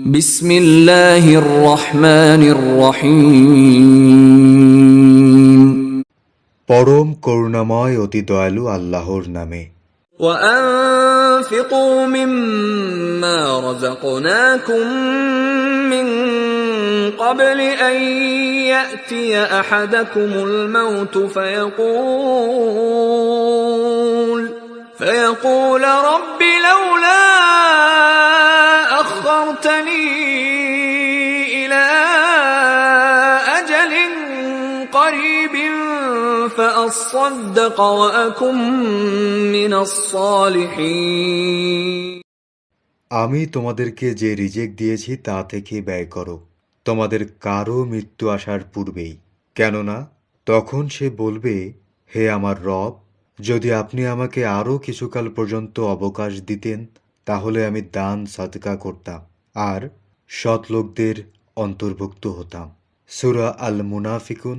بسم الله الرحمن الرحيم পরম করুণাময় অতি দয়ালু আল্লাহর নামে وأنفقوا مما رزقناكم من قبل أن يأتي أحدكم الموت فيقول فيقول رب لولا قريب فأصدق وأكن من الصالحين আমি তোমাদেরকে যে রিজেক দিয়েছি তা থেকে ব্যয় করো তোমাদের কারো মৃত্যু আসার পূর্বেই কেননা তখন সে বলবে হে আমার রব যদি আপনি আমাকে আরও কিছুকাল পর্যন্ত অবকাশ দিতেন তাহলে আমি দান সদকা করতাম আর সৎ লোকদের অন্তর্ভুক্ত হতাম সুরা আল মুনাফিকুন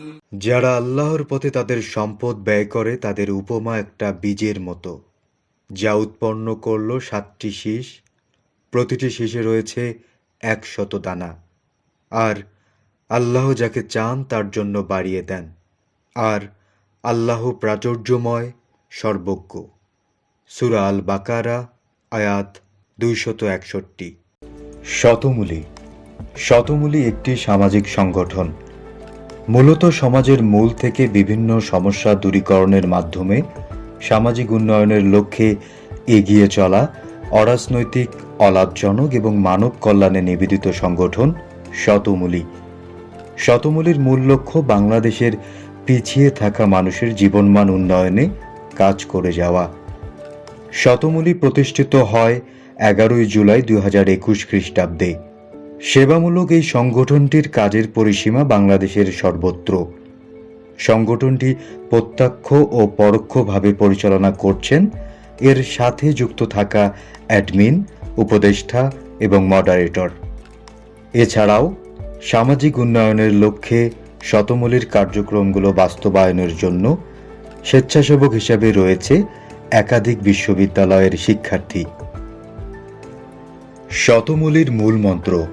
যারা আল্লাহর পথে তাদের সম্পদ ব্যয় করে, তাদের উপমা একটা বীজের মতো। যা উৎপন্ন করল সাতটি শীষ, প্রতিটি শীষে রয়েছে একশত দানা। আর আল্লাহ যাকে চান, তার জন্য বাড়িয়ে দেন। আর আল্লাহ প্রাচুর্যময়, সর্বজ্ঞ। সুরা আল বাকারা আয়াত দুইশত একষট্টি। শতমূলি। শতমূলি একটি সামাজিক সংগঠন। মূলত সমাজের মূল থেকে বিভিন্ন সমস্যা দূরীকরণের মাধ্যমে সামাজিক উন্নয়নের লক্ষ্যে এগিয়ে চলা অরাজনৈতিক, অলাভজনক এবং মানব কল্যাণে নিবেদিত সংগঠন শতমূলী। শতমূলীর মূল লক্ষ্য বাংলাদেশের পিছিয়ে থাকা মানুষের জীবনমান উন্নয়নে কাজ করে যাওয়া। শতমূলী প্রতিষ্ঠিত হয় এগারোই জুলাই দুই হাজার একুশ খ্রিস্টাব্দে। সেবামূলক এই সংগঠনটির কাজের পরিসীমা বাংলাদেশের সর্বত্র। সংগঠনটি প্রত্যক্ষ ও পরোক্ষভাবে পরিচালনা করছেন, এর সাথে যুক্ত থাকা অ্যাডমিন, উপদেষ্টা এবং মডারেটর। এছাড়াও, সামাজিক উন্নয়নের লক্ষ্যে শতমূলীর কার্যক্রমগুলো বাস্তবায়নের জন্য স্বেচ্ছাসেবক হিসাবে রয়েছে একাধিক বিশ্ববিদ্যালয়ের শিক্ষার্থী। শতমূলীর মূল মন্ত্র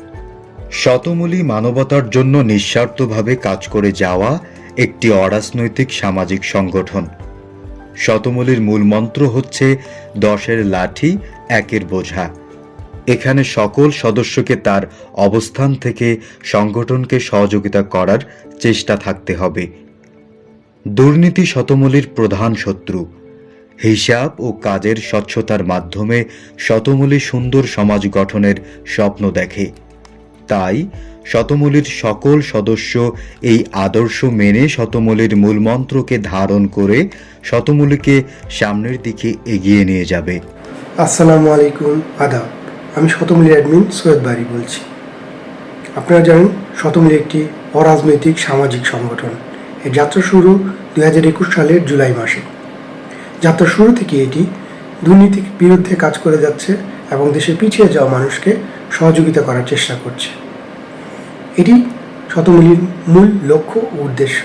শতমূলী মানবতার জন্য নিঃস্বার্থভাবে কাজ করে যাওয়া একটি অরাজনৈতিক সামাজিক সংগঠন। শতমূলীর মূল মন্ত্র হচ্ছে দশের লাঠি, একের বোঝা। এখানে সকল সদস্যকে তার অবস্থান থেকে সংগঠনকে সহযোগিতা করার চেষ্টা থাকতে হবে। দুর্নীতি শতমূলীর প্রধান শত্রু। হিসাব ও কাজের স্বচ্ছতার মাধ্যমে শতমূলী সুন্দর সমাজ গঠনের স্বপ্ন দেখে। তাই শতমূলীর সকল সদস্য এই আদর্শ মেনে শতমূলীর মূলমন্ত্রকে ধারণ করে শতমূলীকে সামনের দিকে এগিয়ে নিয়ে যাবে। আসসালামু আলাইকুম, আদাব। আমি শতমূলী অ্যাডমিন সৈয়দ বাড়ি বলছি। আপনারা জানেন, শতমূলী একটি অরাজনৈতিক সামাজিক সংগঠন। এর যাত্রা শুরু দুই হাজার একুশ সালের জুলাই মাসে। যাত্রা শুরু থেকে এটি দুর্নীতির বিরুদ্ধে কাজ করে যাচ্ছে এবং দেশে পিছিয়ে যাওয়া মানুষকে সহযোগিতা করার চেষ্টা করছে। এটি শতমূলীর মূল লক্ষ্য ও উদ্দেশ্য।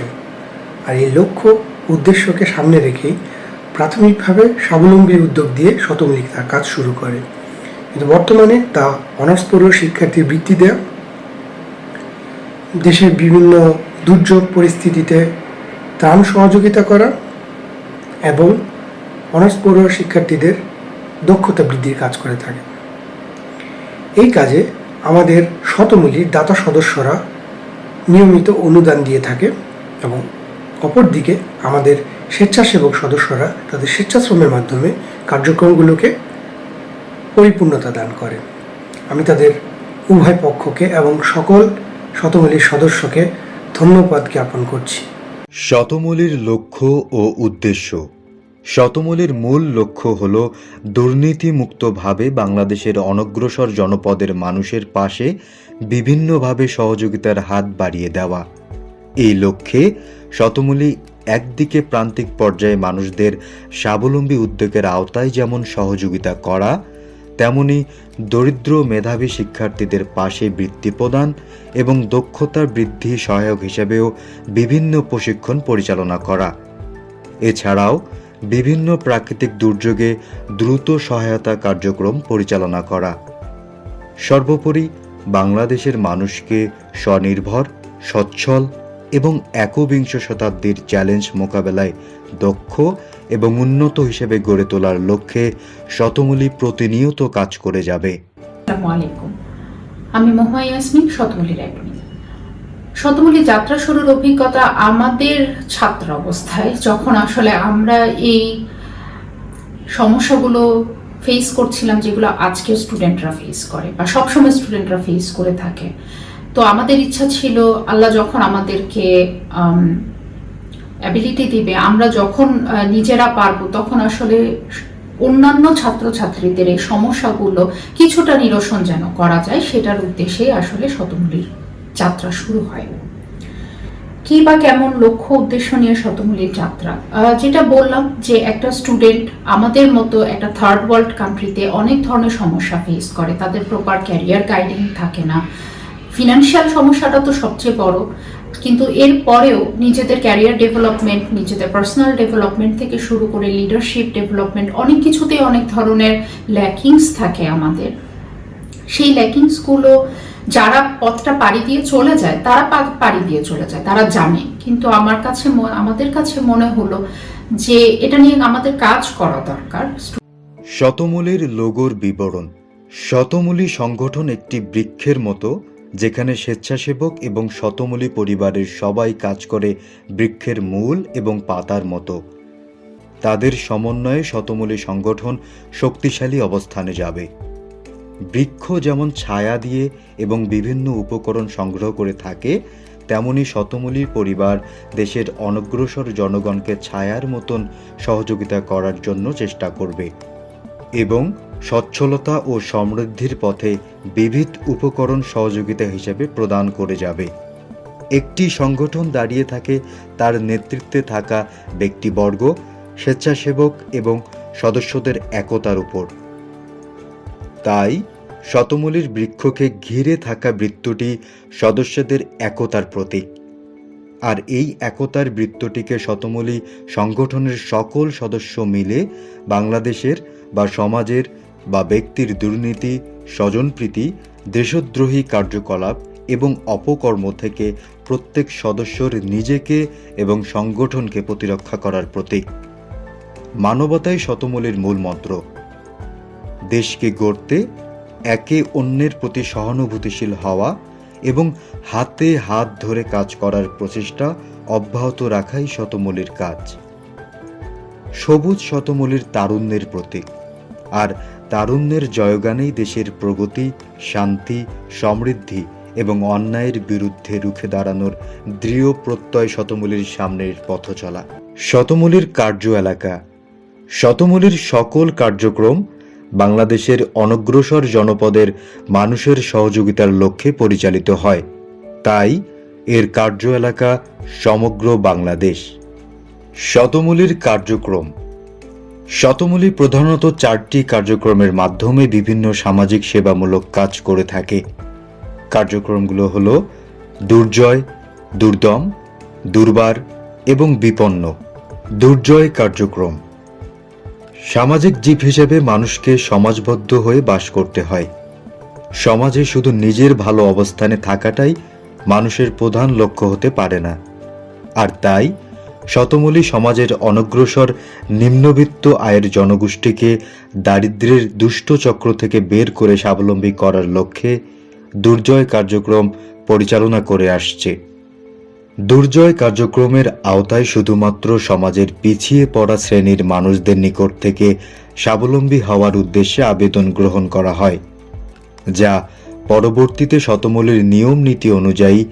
আর এই লক্ষ্য উদ্দেশ্যকে সামনে রেখেই প্রাথমিকভাবে স্বাবলম্বী উদ্যোগ দিয়ে শতমূলী তার কাজ শুরু করে। কিন্তু বর্তমানে তা অনার্স শিক্ষার্থীর বৃত্তি দেয়া, দেশের বিভিন্ন দুর্যোগ পরিস্থিতিতে ত্রাণ সহযোগিতা করা এবং অনার্স শিক্ষার্থীদের দক্ষতা বৃদ্ধির কাজ করে থাকে। এই কাজে আমাদের শতমূলীর দাতা সদস্যরা নিয়মিত অনুদান দিয়ে থাকে এবং অপরদিকে আমাদের স্বেচ্ছাসেবক সদস্যরা তাদের স্বেচ্ছাশ্রমের মাধ্যমে কার্যক্রমগুলোকে পরিপূর্ণতা দান করে। আমি তাদের উভয় পক্ষকে এবং সকল শতমূলীর সদস্যকে ধন্যবাদ জ্ঞাপন করছি। শতমূলীর লক্ষ্য ও উদ্দেশ্য শতমূলীর মূল লক্ষ্য হল দুর্নীতিমুক্তভাবে বাংলাদেশের অনগ্রসর জনপদের মানুষের পাশে বিভিন্নভাবে সহযোগিতার হাত বাড়িয়ে দেওয়া। এই লক্ষ্যে শতমূলী একদিকে প্রান্তিক পর্যায়ে মানুষদের স্বাবলম্বী উদ্যোগের আওতায় যেমন সহযোগিতা করা, তেমনি দরিদ্র মেধাবী শিক্ষার্থীদের পাশে বৃত্তি প্রদান এবং দক্ষতা বৃদ্ধি সহায়ক হিসেবেও বিভিন্ন প্রশিক্ষণ পরিচালনা করা। এছাড়াও বিভিন্ন প্রাকৃতিক দুর্যোগে দ্রুত সহায়তা কার্যক্রম পরিচালনা করা। সর্বোপরি বাংলাদেশের মানুষকে স্বনির্ভর, সচ্ছল এবং একবিংশ শতাব্দীর চ্যালেঞ্জ মোকাবেলায় দক্ষ এবং উন্নত হিসেবে গড়ে তোলার লক্ষ্যে শতমূলী প্রতিনিয়ত কাজ করে যাবে। আমি মহুয়া ইয়াসমিন অ্যাডমিন শতমূলী যাত্রা শুরুর অভিজ্ঞতা আমাদের ছাত্র অবস্থায়, যখন আসলে আমরা এই সমস্যাগুলো ফেস করছিলাম যেগুলো আজকে স্টুডেন্টরা ফেস করে বা সবসময় স্টুডেন্টরা ফেস করে থাকে। তো আমাদের ইচ্ছা ছিল, আল্লাহ যখন আমাদেরকে অ্যাবিলিটি দিবে, আমরা যখন নিজেরা পারব, তখন আসলে অন্যান্য ছাত্রছাত্রীদের এই সমস্যাগুলো কিছুটা নিরসন যেন করা যায়, সেটার উদ্দেশ্যেই আসলে শতমূলীর যাত্রা শুরু হয়। কি বা কেমন লক্ষ্য, উদ্দেশ্য নিয়ে শতমূলীর যাত্রা? যেটা বললাম যে একটা স্টুডেন্ট আমাদের মতো একটা থার্ড ওয়ার্ল্ড কান্ট্রিতে অনেক ধরনের সমস্যা ফেস করে। তাদের প্রপার ক্যারিয়ার গাইডিং থাকে না। ফিনান্সিয়াল সমস্যাটা তো সবচেয়ে বড়। কিন্তু এর পরেও নিজেদের ক্যারিয়ার ডেভেলপমেন্ট নিজেদের পার্সোনাল ডেভেলপমেন্ট থেকে শুরু করে লিডারশিপ ডেভেলপমেন্ট অনেক কিছুতেই অনেক ধরনের ল্যাকিংস থাকে আমাদের। সেই ল্যাকিংসগুলো যারা পথটা পাড়ি দিয়ে চলে যায়, তারা পাড়ি দিয়ে চলে যায়, তারা জানে। কিন্তু আমার কাছে আমাদের কাছে মনে হলো যে এটা নিয়ে আমাদের কাজ করা দরকার। শতমূলীর লোগোর বিবরণ। শতমূলী সংগঠন একটি বৃক্ষের মতো, যেখানে স্বেচ্ছাসেবক এবং শতমূলী পরিবারের সবাই কাজ করে বৃক্ষের মূল এবং পাতার মতো। তাদের সমন্বয়ে শতমূলী সংগঠন শক্তিশালী অবস্থানে যাবে। বৃক্ষ যেমন ছায়া দিয়ে এবং বিভিন্ন উপকরণ সংগ্রহ করে থাকে, তেমনি শতমূলীর পরিবার দেশের অনগ্রসর জনগণকে ছায়ার মতন সহযোগিতা করার জন্য চেষ্টা করবে এবং সচ্ছলতা ও সমৃদ্ধির পথে বিবিধ উপকরণ সহযোগিতা হিসেবে প্রদান করে যাবে। একটি সংগঠন দাঁড়িয়ে থাকে তার নেতৃত্বে থাকা ব্যক্তিবর্গ, স্বেচ্ছাসেবক এবং সদস্যদের একতার উপর। তাই শতমূলীর বৃক্ষকে ঘিরে থাকা বৃত্তটি সদস্যদের একতার প্রতীক। আর এই একতার বৃত্তটিকে শতমূলী সংগঠনের সকল সদস্য মিলে বাংলাদেশের বা সমাজের বা ব্যক্তির দুর্নীতি, স্বজনপ্রীতি, দেশদ্রোহী কার্যকলাপ এবং অপকর্ম থেকে প্রত্যেক সদস্যর নিজেকে এবং সংগঠনকে প্রতিরক্ষা করার প্রতীক। মানবতাই শতমূলীর মূল মন্ত্র দেশকে গড়তে একে অন্যের প্রতি সহানুভূতিশীল হওয়া এবং হাতে হাত ধরে কাজ করার প্রচেষ্টা অব্যাহত রাখাই শতমূলীর কাজ। সবুজ শতমূলীর তারুণ্যের প্রতীক। আর তারুণ্যের জয়গানেই দেশের প্রগতি, শান্তি, সমৃদ্ধি এবং অন্যায়ের বিরুদ্ধে রুখে দাঁড়ানোর দৃঢ় প্রত্যয় শতমূলীর সামনের পথ চলা শতমূলীর কার্য এলাকা। শতমূলীর সকল কার্যক্রম বাংলাদেশের অনগ্রসর জনপদের মানুষের সহযোগিতার লক্ষ্যে পরিচালিত হয়। তাই এর কার্য এলাকা সমগ্র বাংলাদেশ। শতমূলীর কার্যক্রম। শতমূলী প্রধানত চারটি কার্যক্রমের মাধ্যমে বিভিন্ন সামাজিক সেবামূলক কাজ করে থাকে। কার্যক্রমগুলো হল দুর্জয়, দুর্দম, দুর্বার এবং বিপন্ন। দুর্জয় কার্যক্রম। সামাজিক জীব হিসেবে মানুষকে সমাজবদ্ধ হয়ে বাস করতে হয়। সমাজে শুধু নিজের ভালো অবস্থানে থাকাটাই মানুষের প্রধান লক্ষ্য হতে পারে না। আর তাই, শতমূলী সমাজের অনগ্রসর, নিম্নবিত্ত আয়ের জনগোষ্ঠীকে দারিদ্র্যের দুষ্ট চক্র থেকে বের করে স্বাবলম্বী করার লক্ষ্যে দুর্জয় কার্যক্রম পরিচালনা করে আসছে। দুর্জয় কার্যক্রমের আওতায় শুধুমাত্র সমাজের পিছিয়ে পড়া শ্রেণির মানুষদের নিকট থেকে স্বাবলম্বী হওয়ার উদ্দেশ্যে আবেদন গ্রহণ করা হয়, যা পরবর্তীতে শতমূলের নিয়ম নীতি অনুযায়ী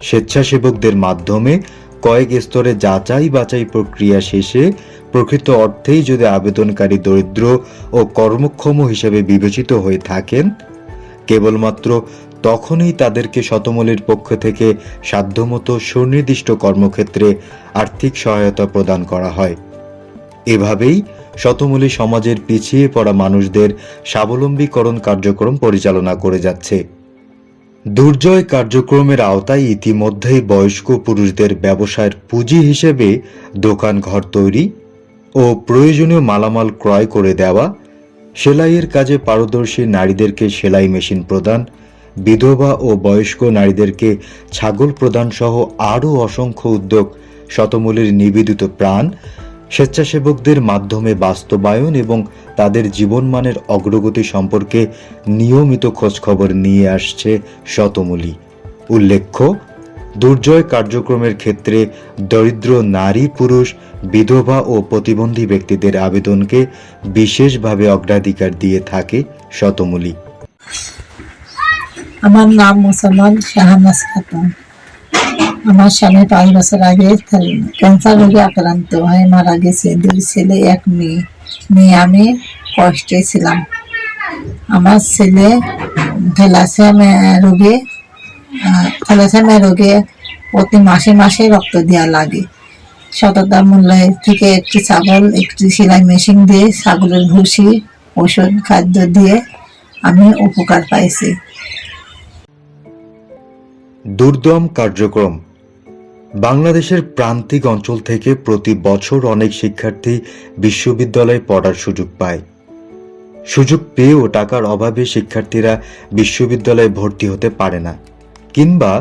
স্বেচ্ছাসেবকদের মাধ্যমে কয়েক স্তরে যাচাই বাছাই প্রক্রিয়া শেষে প্রকৃত অর্থেই যদি আবেদনকারী দরিদ্র ও কর্মক্ষম হিসেবে বিবেচিত হয়ে থাকেন, কেবলমাত্র তখনই তাদেরকে শতমূলীর পক্ষ থেকে সাধ্যমতো সুনির্দিষ্ট কর্মক্ষেত্রে আর্থিক সহায়তা প্রদান করা হয়। এভাবেই শতমূলী সমাজের পিছিয়ে পড়া মানুষদের স্বাবলম্বীকরণ কার্যক্রম পরিচালনা করে যাচ্ছে। দুর্জয় কার্যক্রমের আওতায় ইতিমধ্যেই বয়স্ক পুরুষদের ব্যবসায়ের পুঁজি হিসেবে দোকান ঘর তৈরি ও প্রয়োজনীয় মালামাল ক্রয় করে দেওয়া, সেলাইয়ের কাজে পারদর্শী নারীদেরকে সেলাই মেশিন প্রদান বিধবা ও বয়স্ক নারীদেরকে ছাগল প্রদান সহ আরও অসংখ্য উদ্যোগ, শতমূলীর নিবেদিত প্রাণ, স্বেচ্ছাসেবকদের মাধ্যমে বাস্তবায়ন এবং তাদের জীবনমানের অগ্রগতি সম্পর্কে নিয়মিত খোঁজখবর নিয়ে আসছে শতমূলী। উল্লেখ্য, দুর্জয় কার্যক্রমের ক্ষেত্রে দরিদ্র নারী, পুরুষ, বিধবা ও প্রতিবন্ধী ব্যক্তিদের আবেদনকে বিশেষভাবে অগ্রাধিকার দিয়ে থাকে শতমূলী। আমার নাম মুসলমান শাহনাজ খাতুন। আমার স্বামী পাঁচ বছর আগে ক্যান্সার রোগে আক্রান্ত হয়ে মারা গেছে। দুই ছেলে, এক মেয়ে। মেয়ে আমি কষ্টে ছিলাম। আমার ছেলে থ্যালাসেমিয়া রোগে থ্যালাসেমিয়া রোগে প্রতি মাসে মাসে রক্ত দেওয়া লাগে। সততা মূল্য থেকে একটি ছাগল, একটি সেলাই মেশিন দিয়ে ছাগলের ভুসি, ওষুধ, খাদ্য দিয়ে আমি উপকার পাইছি। দুর্দম কার্যক্রম। বাংলাদেশের প্রান্তিক অঞ্চল থেকে প্রতি বছর অনেক শিক্ষার্থী বিশ্ববিদ্যালয়ে পড়ার সুযোগ পায়। সুযোগ পেয়েও টাকার অভাবে শিক্ষার্থীরা বিশ্ববিদ্যালয়ে ভর্তি হতে পারে না, কিংবা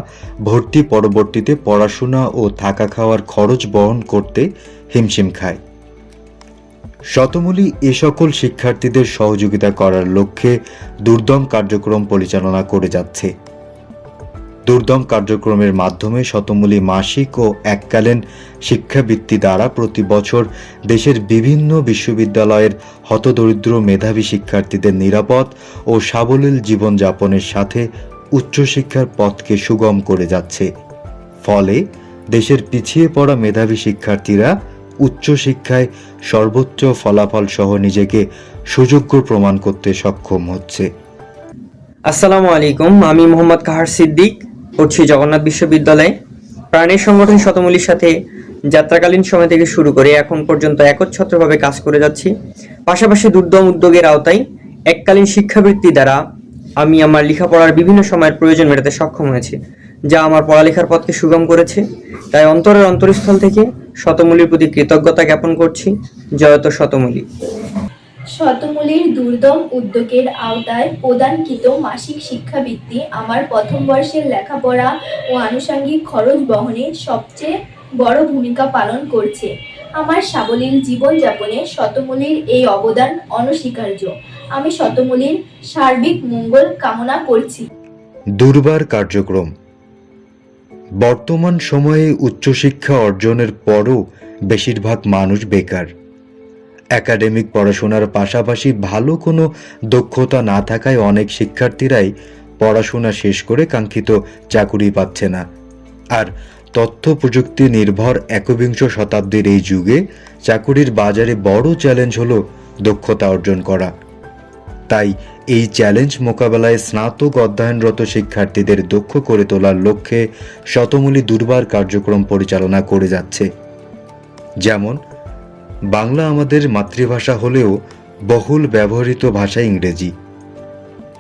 ভর্তি পরবর্তীতে পড়াশোনা ও থাকা খাওয়ার খরচ বহন করতে হিমশিম খায়। শতমূলী এ সকল শিক্ষার্থীদের সহযোগিতা করার লক্ষ্যে দুর্দম কার্যক্রম পরিচালনা করে যাচ্ছে। দুর্দম কার্যক্রমের মাধ্যমে শতমূলী মাসিক ও এককালীন শিক্ষাবৃত্তি দ্বারা প্রতি বছর দেশের বিভিন্ন বিশ্ববিদ্যালয়ের হতদরিদ্র মেধাবী শিক্ষার্থীদের নিরাপদ ও সাবলীল জীবনযাপনের সাথে উচ্চশিক্ষার পথকে সুগম করে যাচ্ছে। ফলে দেশের পিছিয়ে পড়া মেধাবী শিক্ষার্থীরা উচ্চশিক্ষায় সর্বোচ্চ ফলাফল সহ নিজেকে সুযোগ্য প্রমাণ করতে সক্ষম হচ্ছে। আসসালামু আলাইকুম, আমি মোহাম্মদ কাহার সিদ্দিক। পড়ছি জগন্নাথ বিশ্ববিদ্যালয়ে। প্রাণের সংগঠন শতমূলীর সাথে যাত্রাকালীন সময় থেকে শুরু করে এখন পর্যন্ত একচ্ছত্রভাবে কাজ করে যাচ্ছি। পাশাপাশি দুর্দম উদ্যোগের আওতায় এককালীন শিক্ষাবৃত্তি দ্বারা আমি আমার লেখাপড়ার বিভিন্ন সময়ের প্রয়োজন মেটাতে সক্ষম হয়েছি, যা আমার পড়ালেখার পথকে সুগম করেছে। তাই অন্তরের অন্তরস্থল থেকে শতমূলীর প্রতি কৃতজ্ঞতা জ্ঞাপন করছি। জয়ত শতমূলী। শতমূলীর দুর্দম উদ্যোগের আওতায় প্রদানকৃত মাসিক শিক্ষাবৃত্তি, আমার প্রথম বর্ষের লেখাপড়া ও আনুষঙ্গিক খরচ বহনে সবচেয়ে বড় ভূমিকা পালন করছে। আমার সাবলীল জীবনযাপনে শতমূলীর এই অবদান অনস্বীকার্য। আমি শতমূলীর সার্বিক মঙ্গল কামনা করছি। দুর্বার কার্যক্রম। বর্তমান সময়ে উচ্চশিক্ষা অর্জনের পরও বেশিরভাগ মানুষ বেকার। একাডেমিক পড়াশোনার পাশাপাশি ভালো কোনো দক্ষতা না থাকায় অনেক শিক্ষার্থীরাই পড়াশোনা শেষ করে কাঙ্ক্ষিত চাকুরি পাচ্ছে না। আর তথ্য প্রযুক্তি নির্ভর একবিংশ শতাব্দীর এই যুগে চাকুরির বাজারে বড় চ্যালেঞ্জ হলো দক্ষতা অর্জন করা। তাই এই চ্যালেঞ্জ মোকাবেলায় স্নাতক অধ্যয়নরত শিক্ষার্থীদের দক্ষ করে তোলার লক্ষ্যে শতমূলী দুর্বার কার্যক্রম পরিচালনা করে যাচ্ছে। যেমন বাংলা আমাদের মাতৃভাষা হলেও বহুল ব্যবহৃত ভাষা ইংরেজি।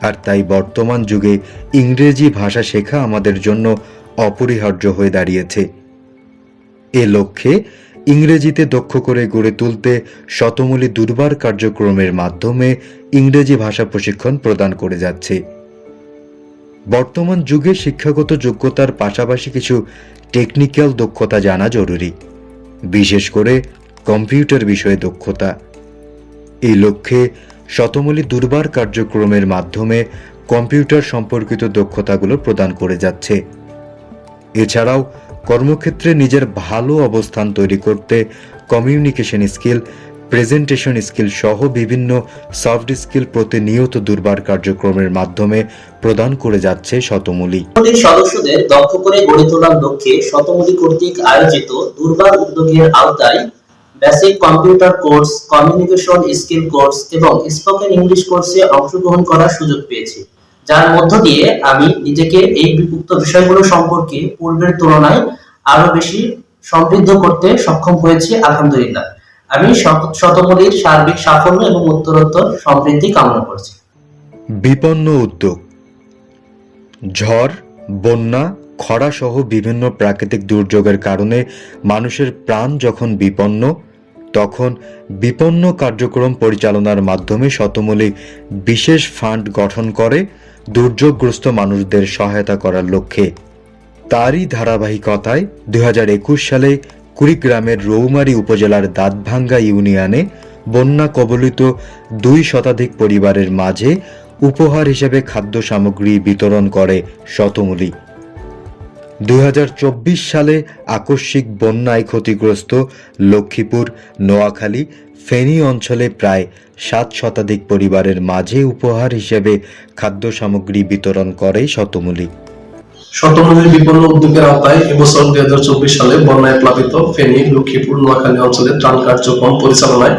আর তাই বর্তমান যুগে ইংরেজি ভাষা শেখা আমাদের জন্য অপরিহার্য হয়ে দাঁড়িয়েছে। এ লক্ষ্যে ইংরেজিতে দক্ষ করে গড়ে তুলতে শতমূলী দুর্বার কার্যক্রমের মাধ্যমে ইংরেজি ভাষা প্রশিক্ষণ প্রদান করে যাচ্ছে। বর্তমান যুগে শিক্ষাগত যোগ্যতার পাশাপাশি কিছু টেকনিক্যাল দক্ষতা জানা জরুরি। বিশেষ করে কম্পিউটার বিষয়ে দক্ষতা। এই লক্ষ্যে শতমূলী দুর্বার কার্যক্রমের মাধ্যমে কম্পিউটার সম্পর্কিত দক্ষতাগুলো প্রদান করে যাচ্ছে। এছাড়াও কর্মক্ষেত্রে নিজের ভালো অবস্থান তৈরি করতে কমিউনিকেশন স্কিল, প্রেজেন্টেশন স্কিল সহ বিভিন্ন সফট স্কিল প্রতিনিয়ত দুর্বার কার্যক্রমের মাধ্যমে প্রদান করে যাচ্ছে শতমূলী সদস্যদের দক্ষ করে গড়ে তোলার লক্ষ্যে শতমূলী কর্তৃক আয়োজিত দুর্বার উদ্যোগের আওতায় basic computer course communication skill course এবং স্পোকেন ইংলিশ কোর্সে অংশগ্রহণ করার সুযোগ পেয়েছি। যার মধ্য দিয়ে আমি নিজেকে এই উক্ত বিষয়গুলো সম্পর্কে পূর্বের তুলনায় আরও বেশি সমৃদ্ধ করতে সক্ষম হয়েছি, আলহামদুলিল্লাহ। আমি শত- সার্বিক সাফল্য এবং উত্তরোত্তর সমৃদ্ধি কামনা করছি। বিপন্ন উদ্যোগ। ঝড়, বন্যা, খরাসহ বিভিন্ন প্রাকৃতিক দুর্যোগের কারণে মানুষের প্রাণ যখন বিপন্ন তখন বিপন্ন কার্যক্রম পরিচালনার মাধ্যমে শতমূলী বিশেষ ফান্ড গঠন করে দুর্যোগগ্রস্ত মানুষদের সহায়তা করার লক্ষ্যে। তারই ধারাবাহিকতায় দু হাজার একুশ সালে কুড়িগ্রামের রৌমারী উপজেলার দাঁতভাঙ্গা ইউনিয়নে বন্যা কবলিত দুই শতাধিক পরিবারের মাঝে উপহার হিসেবে খাদ্য সামগ্রী বিতরণ করে শতমূলী। দুই হাজার চব্বিশ সালে আকস্মিক বন্যায় ক্ষতিগ্রস্ত লক্ষ্মীপুর, নোয়াখালী, ফেনী অঞ্চলে প্রায় সাত শতাধিক পরিবারের মাঝে উপহার হিসেবে খাদ্য সামগ্রী বিতরণ করে শতমূলী। শতমূলীর বিপন্ন উদ্যোগের আওতায় এবছর দুই হাজার চব্বিশ সালে বন্যায় প্লাবিত ফেনী, লক্ষ্মীপুর, নোয়াখালী অঞ্চলের ত্রাণ কার্যক্রম পরিচালনায়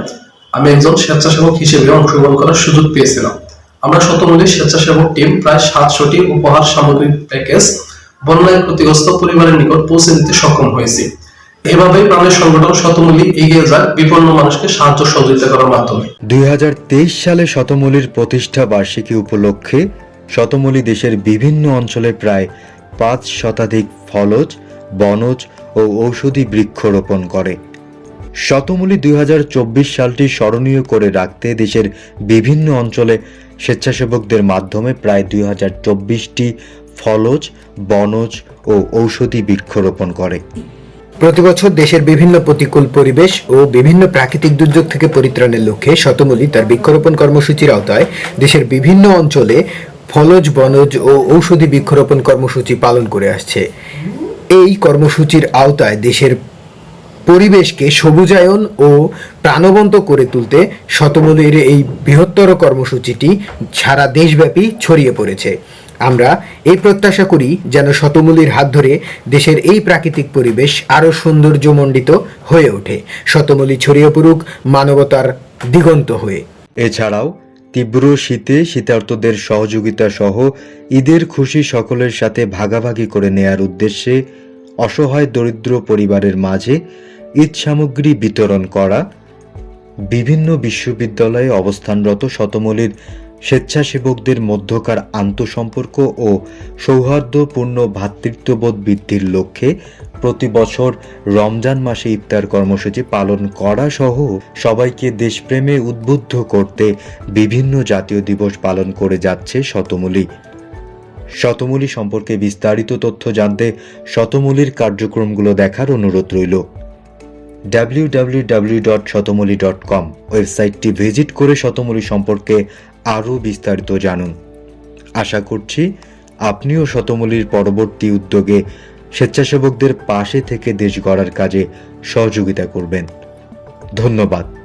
আমি একজন স্বেচ্ছাসেবক হিসেবে অংশগ্রহণ করার সুযোগ পেয়েছিলাম। আমরা শতমূলীর স্বেচ্ছাসেবক টিম প্রায় সাতশোটি উপহার সামগ্রিক প্যাকেজ বন্যায় ক্ষতিগ্রস্ত পরিবারের নিকট পৌঁছে দিতে সক্ষম হয়েছি। সালে প্রতিষ্ঠা বার্ষিকী উপলক্ষে দেশের বিভিন্ন অঞ্চলে প্রায় পাঁচ শতাধিক ফলজ, বনজ ও ঔষধি বৃক্ষরোপণ করে। শতমূলী দুই হাজার চব্বিশ সালটি স্মরণীয় করে রাখতে দেশের বিভিন্ন অঞ্চলে স্বেচ্ছাসেবকদের মাধ্যমে প্রায় দুই টি ফলজ, বনজ ও ঔষধি বৃক্ষরোপণ করে। প্রতিবছর দেশের বিভিন্ন প্রতিকূল পরিবেশ ও বিভিন্ন প্রাকৃতিক দুর্যোগ থেকে পরিত্রাণের লক্ষ্যে শতমূলী তার বৃক্ষরোপণ কর্মসূচির আওতায় দেশের বিভিন্ন অঞ্চলে ফলজ, বনজ ও ঔষধি বৃক্ষরোপণ কর্মসূচি পালন করে আসছে। এই কর্মসূচির আওতায় দেশের পরিবেশকে সবুজায়ন ও প্রাণবন্ত করে তুলতে শতমূলীর এই বৃহত্তর কর্মসূচিটি সারা দেশব্যাপী ছড়িয়ে পড়েছে। আমরা এই প্রত্যাশা করি যেন শতমূলীর হাত ধরে দেশের এই প্রাকৃতিক পরিবেশ আরও সৌন্দর্যমণ্ডিত হয়ে ওঠে। শতমূলী ছড়িয়ে পড়ুক মানবতার দিগন্ত হয়ে। এছাড়াও তীব্র শীতে শীতার্তদের সহযোগিতা সহ ঈদের খুশি সকলের সাথে ভাগাভাগি করে নেয়ার উদ্দেশ্যে অসহায় দরিদ্র পরিবারের মাঝে ঈদ সামগ্রী বিতরণ করা, বিভিন্ন বিশ্ববিদ্যালয়ে অবস্থানরত শতমূলীর স্বেচ্ছাসেবকদের মধ্যকার আন্তঃসম্পর্ক ও সৌহার্দ্যপূর্ণ ভ্রাতৃত্ববোধ বৃদ্ধির লক্ষ্যে প্রতি বছর রমজান মাসে ইফতার কর্মসূচি পালন করা সহ সবাইকে দেশপ্রেমে উদ্বুদ্ধ করতে বিভিন্ন জাতীয় দিবস পালন করে যাচ্ছে শতমূলী। শতমূলী সম্পর্কে বিস্তারিত তথ্য জানতে শতমূলীর কার্যক্রমগুলো দেখার অনুরোধ রইল। W W W dot Shatamuli dot com ওয়েবসাইটটি ভিজিট করে শতমূলী সম্পর্কে আরও বিস্তারিত জানুন। আশা করছি আপনিও শতমূলীর পরবর্তী উদ্যোগে স্বেচ্ছাসেবকদের পাশে থেকে দেশ গড়ার কাজে সহযোগিতা করবেন। ধন্যবাদ।